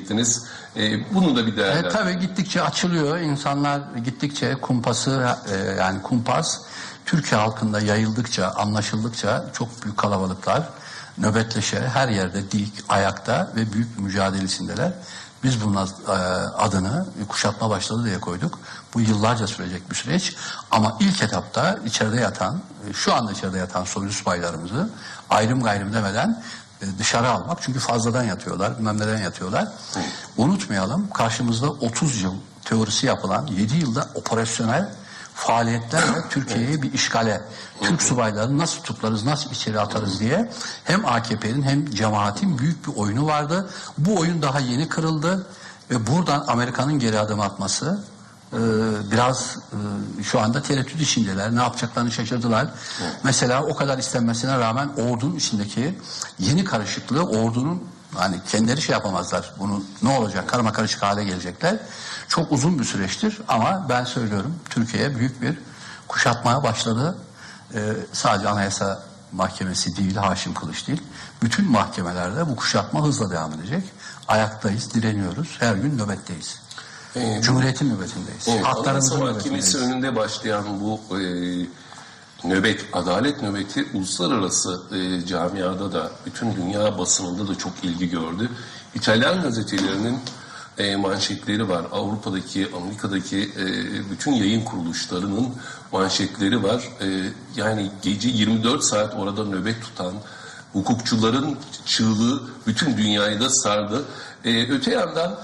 gittiniz. E, bunu da bir E, değerlendirin. tabii gittikçe açılıyor. İnsanlar gittikçe kumpası e, yani kumpas Türkiye halkında yayıldıkça, anlaşıldıkça çok büyük kalabalıklar nöbetleşe her yerde dik, ayakta ve büyük mücadelesindeler. Biz bunun e, adını kuşatma başladı diye koyduk. Bu yıllarca sürecek bir süreç. Ama ilk etapta içeride yatan, e, şu anda içeride yatan soylu subaylarımızı ayrım gayrım demeden e, dışarı almak. Çünkü fazladan yatıyorlar, bilmem neden yatıyorlar. Unutmayalım karşımızda 30 yıl teorisi yapılan 7 yılda operasyonel faaliyetlerle Türkiye'yi bir işgale, Türk subaylarını nasıl tutuklarız, nasıl içeri atarız diye hem AKP'nin hem cemaatin büyük bir oyunu vardı. Bu oyun daha yeni kırıldı ve buradan Amerika'nın geri adım atması e, biraz e, şu anda tereddüt içindeler. Ne yapacaklarını şaşırdılar. Mesela o kadar istenmesine rağmen ordunun içindeki yeni karışıklığı ordunun hani kendileri şey yapamazlar. Bunu ne olacak? Karma karışık hale gelecekler. Çok uzun bir süreçtir ama ben söylüyorum Türkiye büyük bir kuşatmaya başladı. E, sadece Anayasa Mahkemesi değil, Haşim Kılıç değil. Bütün mahkemelerde bu kuşatma hızla devam edecek. Ayaktayız, direniyoruz. Her gün nöbetteyiz. Ee, Cumhuriyetin nöbetindeyiz. Evet, Haklarımızın nöbetindeyiz. önünde başlayan bu e, nöbet, adalet nöbeti uluslararası e, camiada da, bütün dünya basınında da çok ilgi gördü. İtalyan gazetelerinin e, manşetleri var. Avrupa'daki, Amerika'daki e, bütün yayın kuruluşlarının manşetleri var. E, yani gece 24 saat orada nöbet tutan hukukçuların çığlığı bütün dünyayı da sardı. E, öte yandan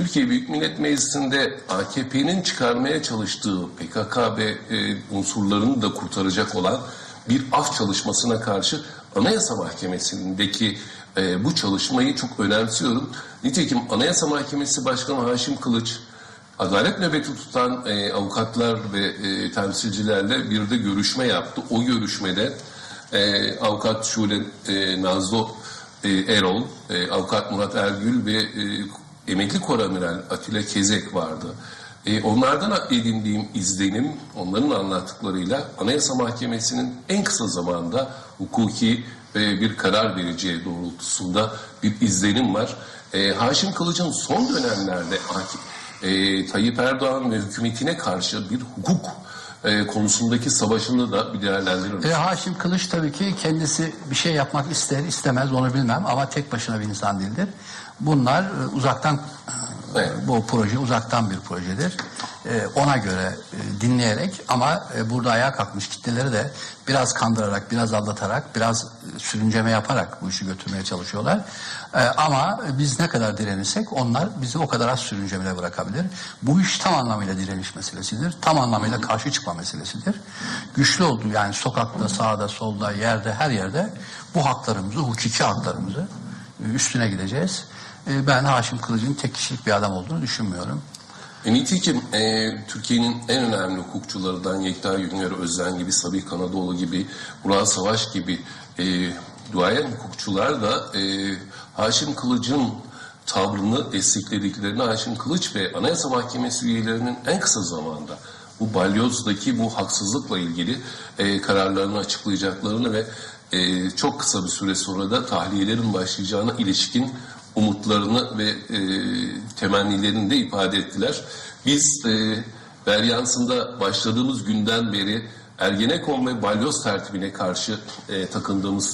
Türkiye Büyük Millet Meclisi'nde AKP'nin çıkarmaya çalıştığı PKK ve e, unsurlarını da kurtaracak olan bir af çalışmasına karşı Anayasa Mahkemesi'ndeki e, bu çalışmayı çok önemsiyorum. Nitekim Anayasa Mahkemesi Başkanı Haşim Kılıç, adalet nöbeti tutan e, avukatlar ve e, temsilcilerle bir de görüşme yaptı. O görüşmede e, avukat Şule e, Nazlı e, Erol, e, avukat Murat Ergül ve e, emekli koramiral Atilla Kezek vardı. E, onlardan edindiğim izlenim, onların anlattıklarıyla Anayasa Mahkemesi'nin en kısa zamanda hukuki ve bir karar vereceği doğrultusunda bir izlenim var. E, Haşim Kılıç'ın son dönemlerde e, Tayyip Erdoğan ve hükümetine karşı bir hukuk e, konusundaki savaşını da bir değerlendirir. E, Haşim Kılıç tabii ki kendisi bir şey yapmak ister istemez onu bilmem ama tek başına bir insan değildir. Bunlar e, uzaktan e, Evet. bu proje uzaktan bir projedir. E, ona göre dinleyerek ama burada ayağa kalkmış kitleleri de biraz kandırarak, biraz aldatarak, biraz sürünceme yaparak bu işi götürmeye çalışıyorlar. Ama biz ne kadar direnirsek onlar bizi o kadar az sürüncemede bırakabilir. Bu iş tam anlamıyla direniş meselesidir. Tam anlamıyla karşı çıkma meselesidir. Güçlü olduğu yani sokakta, sağda, solda, yerde, her yerde bu haklarımızı, hukuki haklarımızı üstüne gideceğiz. E, Ben Haşim Kılıç'ın tek kişilik bir adam olduğunu düşünmüyorum. E, nitekim e, Türkiye'nin en önemli hukukçularından Yekta Güngör Özden gibi, Sabih Kanadoğlu gibi, Ural Savaş gibi e, duayen hukukçular da e, Haşim Kılıç'ın tavrını desteklediklerini Haşim Kılıç ve Anayasa Mahkemesi üyelerinin en kısa zamanda bu balyozdaki bu haksızlıkla ilgili e, kararlarını açıklayacaklarını ve e, çok kısa bir süre sonra da tahliyelerin başlayacağına ilişkin umutlarını ve e, temennilerini de ifade ettiler. Biz e, Beryansı'nda başladığımız günden beri Ergenekon ve Balyoz tertibine karşı e, takındığımız